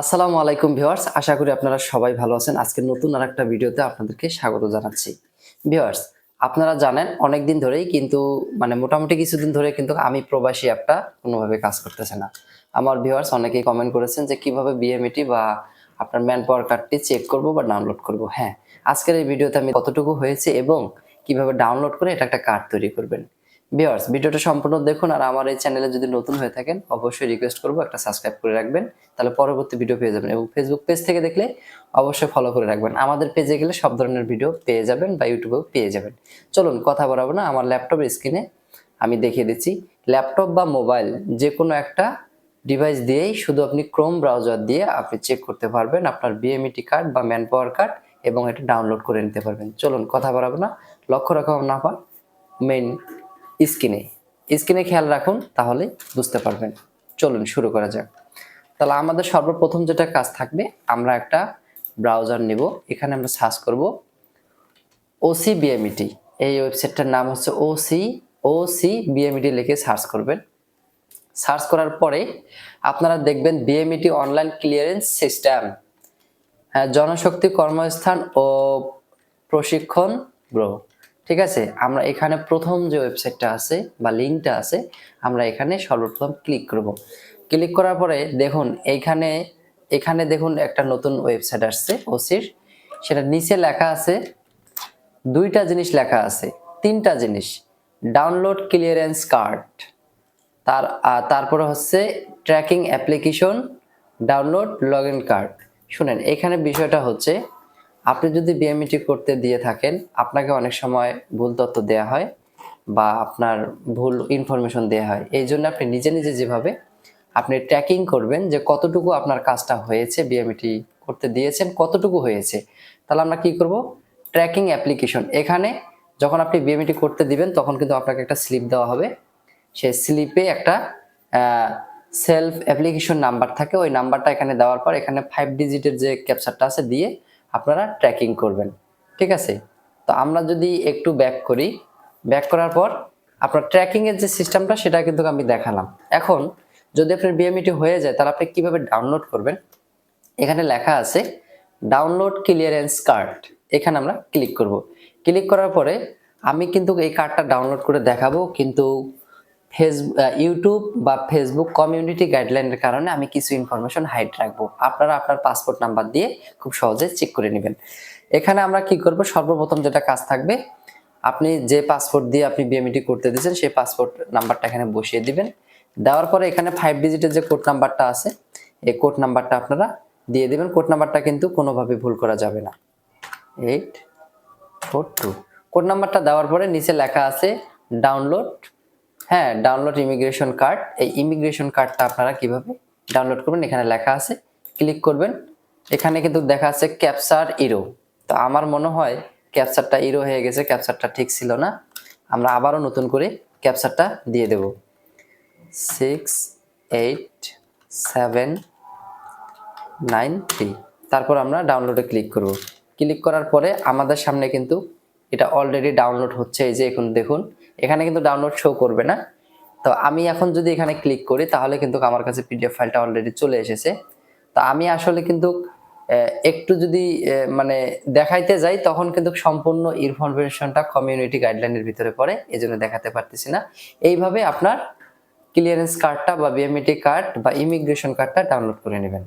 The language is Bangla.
আসসালামু আলাইকুম ভিউয়ার্স, আশা করি আপনারা সবাই ভালো আছেন। আজকে নতুন আর একটা ভিডিওতে আপনাদেরকে স্বাগত জানাচ্ছি। ভিউয়ার্স, আপনারা জানেন অনেক দিন ধরেই কিন্তু মানে মোটামুটি কিছুদিন ধরে কিন্তু আমি প্রবাসী অ্যাপটা কোনোভাবে কাজ করতেছে না। আমার ভিউয়ার্স অনেকেই কমেন্ট করেছেন যে কীভাবে বিএমইটি বা আপনার ম্যান পাওয়ার কার্ডটি চেক করব বা ডাউনলোড করব। হ্যাঁ আজকের এই ভিডিওতে আমি কতটুকু হয়েছে এবং কীভাবে ডাউনলোড করে এটা একটা কার্ড তৈরি করবেন। ভিউয়ার্স, ভিডিওটা সম্পূর্ণ দেখুন আর আমার এই চ্যানেলে যদি নতুন হয়ে থাকেন, অবশ্যই রিকোয়েস্ট করব একটা সাবস্ক্রাইব করে রাখবেন, তাহলে পরবর্তী ভিডিও পেয়ে যাবেন এবং ফেসবুক পেজ থেকে দেখলে অবশ্যই ফলো করে রাখবেন। আমাদের পেজে গেলে সব ধরনের ভিডিও পেয়ে যাবেন বা ইউটিউবেও পেয়ে যাবেন। চলুন কথা বলাবো না, আমার ল্যাপটপের স্ক্রিনে আমি দেখিয়ে দিচ্ছি। ল্যাপটপ বা মোবাইল যে কোনো একটা ডিভাইস দিয়েই শুধু আপনি ক্রোম ব্রাউজার দিয়ে আপনি চেক করতে পারবেন আপনার বিএমইটি কার্ড বা ম্যান পাওয়ার কার্ড এবং এটা ডাউনলোড করে নিতে পারবেন। চলুন কথা বলাবো না, লক্ষ্য রাখা না পান মেইন স্ক্রিনে স্ক্রিনে খেয়াল রাখুন, তাহলে বুঝতে পারবেন। চলুন, শুরু করা যাক। তাহলে আমাদের সর্বপ্রথম যেটা কাজ থাকবে, আমরা একটা ব্রাউজার নেব। এখানে আমরা সার্চ করব ওসি বিএমইটি এই ওয়েবসাইটটার নাম হচ্ছে ওসি ওসি বিএমইটি লিখে সার্চ করবেন। সার্চ করার পরে আপনারা দেখবেন বিএমইটি অনলাইন ক্লিয়ারেন্স সিস্টেম হ্যাঁ জনশক্তি কর্মস্থান ও প্রশিক্ষণ গ্রহ ঠিক আছে? আমরা এখানে প্রথম যে ওয়েবসাইটটা আছে বা লিঙ্কটা আছে, আমরা এখানে সর্বপ্রথম ক্লিক করব। ক্লিক করার পরে দেখুন এইখানে এখানে দেখুন একটা নতুন ওয়েবসাইট আসছে, ওসির। সেটা নিচে লেখা আছে, দুইটা জিনিস লেখা আছে, তিনটা জিনিস। ডাউনলোড ক্লিয়ারেন্স কার্ড। তার তারপরে হচ্ছে tracking application, download log in card. শুনেন, এখানে বিষয়টা হচ্ছে আপনি যদি বিএমইটি করতে দিয়ে থাকেন, আপনাকে অনেক সময় ভুল তথ্য দেওয়া হয় বা আপনার ভুল ইনফরমেশন দেওয়া হয়। এই জন্য আপনি নিজে নিজে যেভাবে আপনি ট্র্যাকিং করবেন যে কতটুকু আপনার কাজটা হয়েছে বিএমইটি করতে দিয়েছেন, কতটুকু হয়েছে। তাহলে আমরা কি করব? ট্র্যাকিং অ্যাপ্লিকেশন এখানে যখন আপনি বিএমইটি করতে দিবেন, তখন কিন্তু আপনাকে একটা স্লিপ দেওয়া হবে। সেই স্লিপে একটা সেলফ অ্যাপ্লিকেশন নাম্বার থাকে। ওই নাম্বারটা এখানে দেওয়ার পর এখানে ফাইভ ডিজিটের যে ক্যাপচারটা আছে, দিয়ে আপনারা ট্র্যাকিং করবেন, ঠিক আছে? তো আমরা যদি একটু ব্যাক করি ব্যাক করার পর আপনার ট্র্যাকিংয়ের যে সিস্টেমটা সেটা কিন্তু আমি দেখালাম। এখন যদি আপনার বিএমইটি হয়ে যায়, তাহলে আপনি কীভাবে ডাউনলোড করবেন? এখানে লেখা আছে ডাউনলোড ক্লিয়ারেন্স কার্ড এখানে আমরা ক্লিক করব। ক্লিক করার পরে আমি কিন্তু এই কার্ডটা ডাউনলোড করে দেখাবো, কিন্তু ফেস ইউটিউব বা ফেসবুক কমিউনিটি গাইডলাইনের কারণে আমি কিছু ইনফরমেশন হাইড রাখব। আপনারা আপনার পাসপোর্ট নাম্বার দিয়ে খুব সহজে চেক করে নেবেন। এখানে আমরা কি করব? সর্বপ্রথম যেটা কাজ থাকবে, আপনি যে পাসপোর্ট দিয়ে আপনি বিএমইটি করতে দিয়েছেন, সেই পাসপোর্ট নাম্বারটা এখানে বসিয়ে দিবেন। দেওয়ার পরে এখানে ফাইভ ডিজিটের যে কোড নাম্বারটা আছে, এই কোড নাম্বারটা আপনারা দিয়ে দিবেন। কোড নাম্বারটা কিন্তু কোনোভাবে ভুল করা যাবে না। এইট ফোর টু কোড নাম্বারটা দেওয়ার পরে নিচে লেখা আছে ডাউনলোড হ্যাঁ ডাউনলোড ইমিগ্রেশন কার্ড এই ইমিগ্রেশন কার্ডটা আপনারা কীভাবে ডাউনলোড করবেন, এখানে লেখা আছে। ক্লিক করবেন। এখানে কিন্তু দেখা আছে ক্যাপচার ইরো তো আমার মনে হয় ক্যাপচারটা ইরো হয়ে গেছে ক্যাপচারটা ঠিক ছিল না। আমরা আবারও নতুন করে ক্যাপচারটা দিয়ে দেব। Six eight seven nine three তারপর আমরা ডাউনলোডে ক্লিক করব। ক্লিক করার পরে আমাদের সামনে কিন্তু এটা অলরেডি ডাউনলোড হচ্ছে। এই যে এখন দেখুন এখানে কিন্তু ডাউনলোড শো করবে না। তো আমি এখন যদি এখানে ক্লিক করি, তাহলে কিন্তু আমার কাছে পিডিএফ ফাইলটা অলরেডি চলে এসেছে। তো আমি আসলে কিন্তু একটু যদি মানে দেখাইতে যাই, তখন কিন্তু সম্পূর্ণ ইনফরমেশনটা কমিউনিটি গাইডলাইনের ভিতরে পড়ে এই জন্য দেখাতে পারতেছি না। এইভাবে আপনার ক্লিয়ারেন্স কার্ডটা বা বিএমইটি কার্ড বা ইমিগ্রেশন কার্ডটা ডাউনলোড করে নেবেন।